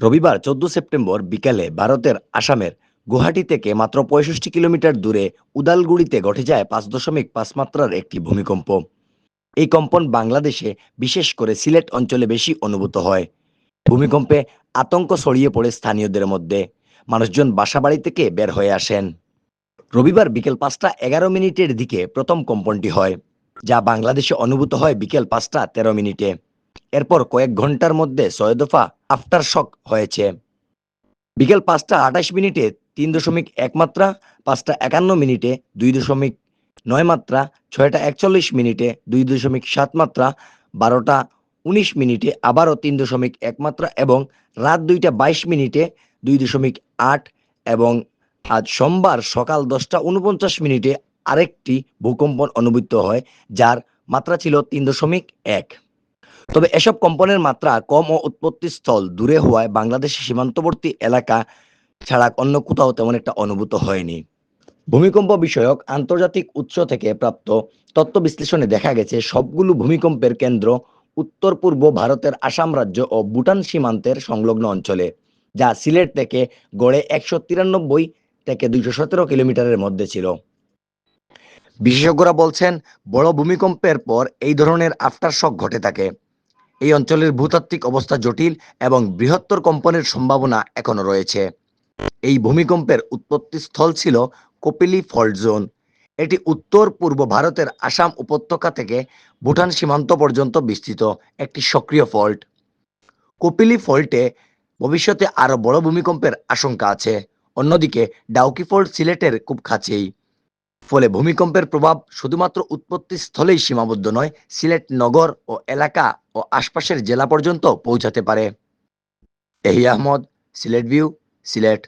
রবিবার চোদ্দ সেপ্টেম্বর বিকালে ভারতের আসামের গুয়াহাটি থেকে মাত্র পঁয়ষট্টি কিলোমিটার দূরে উদালগুড়িতে ঘটে যায় পাঁচ দশমিক পাঁচ মাত্রার একটি ভূমিকম্প। এই কম্পন বাংলাদেশে বিশেষ করে সিলেট অঞ্চলে বেশি অনুভূত হয়। ভূমিকম্পে আতঙ্ক ছড়িয়ে পড়ে স্থানীয়দের মধ্যে। মানুষজন বাসাবাড়ি থেকে বের হয়ে আসেন। রবিবার বিকেল পাঁচটা এগারো মিনিটের দিকে প্রথম কম্পনটি হয়, যা বাংলাদেশে অনুভূত হয় বিকেল পাঁচটা তেরো মিনিটে। এরপর কয়েক ঘণ্টার মধ্যে ছয় দফা আফটার শক হয়েছে। বিকেল পাঁচটা আঠাশ মিনিটে তিন দশমিক এক মাত্রা, পাঁচটা একান্ন মিনিটে দুই দশমিক নয় মাত্রা, ছয়টা একচল্লিশ মিনিটে দুই দশমিক সাত মাত্রা, বারোটা উনিশ মিনিটে আবারও তিন দশমিক এক মাত্রা এবং রাত দুইটা বাইশ মিনিটে দুই দশমিক আট এবং আজ সোমবার সকাল দশটা উনপঞ্চাশ মিনিটে আরেকটি ভূকম্পন অনুভূত হয়, যার মাত্রা ছিল তিন দশমিক এক। তবে এসব কম্পনের মাত্রা কম ও উৎপত্তি স্থল দূরে হওয়ায় বাংলাদেশের সীমান্তবর্তী এলাকা ছাড়া অন্য কোথাও তেমন একটা অনুভূত হয়নি। ভূমিকম্প বিষয়ক আন্তর্জাতিক উৎস থেকে প্রাপ্ত তত্ত্ব বিশ্লেষণে দেখা গেছে, সবগুলো ভূমিকম্পের কেন্দ্র উত্তর পূর্ব ভারতের আসাম রাজ্য ও ভুটান সীমান্তের সংলগ্ন অঞ্চলে, যা সিলেট থেকে গড়ে একশো তিরানব্বই থেকে দুইশো সতেরো কিলোমিটারের মধ্যে ছিল। বিশেষজ্ঞরা বলছেন, বড় ভূমিকম্পের পর এই ধরনের আফটার শক ঘটে থাকে। এই অঞ্চলের ভূতাত্ত্বিক অবস্থা জটিল এবং বৃহত্তর কম্পনের সম্ভাবনা এখনও রয়েছে। এই ভূমিকম্পের উৎপত্তি স্থল ছিল কপিলি ফল্ট জোন। এটি উত্তর পূর্ব ভারতের আসাম উপত্যকা থেকে ভুটান সীমান্ত পর্যন্ত বিস্তৃত, একটি সক্রিয় ফল্ট। কপিলি ফল্টে ভবিষ্যতে আরও বড় ভূমিকম্পের আশঙ্কা আছে। অন্যদিকে ডাউকি ফল্ট সিলেটের খুব কাছেই। ফলে ভূমিকম্পের প্রভাব শুধুমাত্র উৎপত্তি স্থলেই সীমাবদ্ধ নয়, সিলেট নগর ও এলাকা ও আশপাশের জেলা পর্যন্ত পৌঁছাতে পারে। এহি আহমদ, সিলেট ভিউ, সিলেট।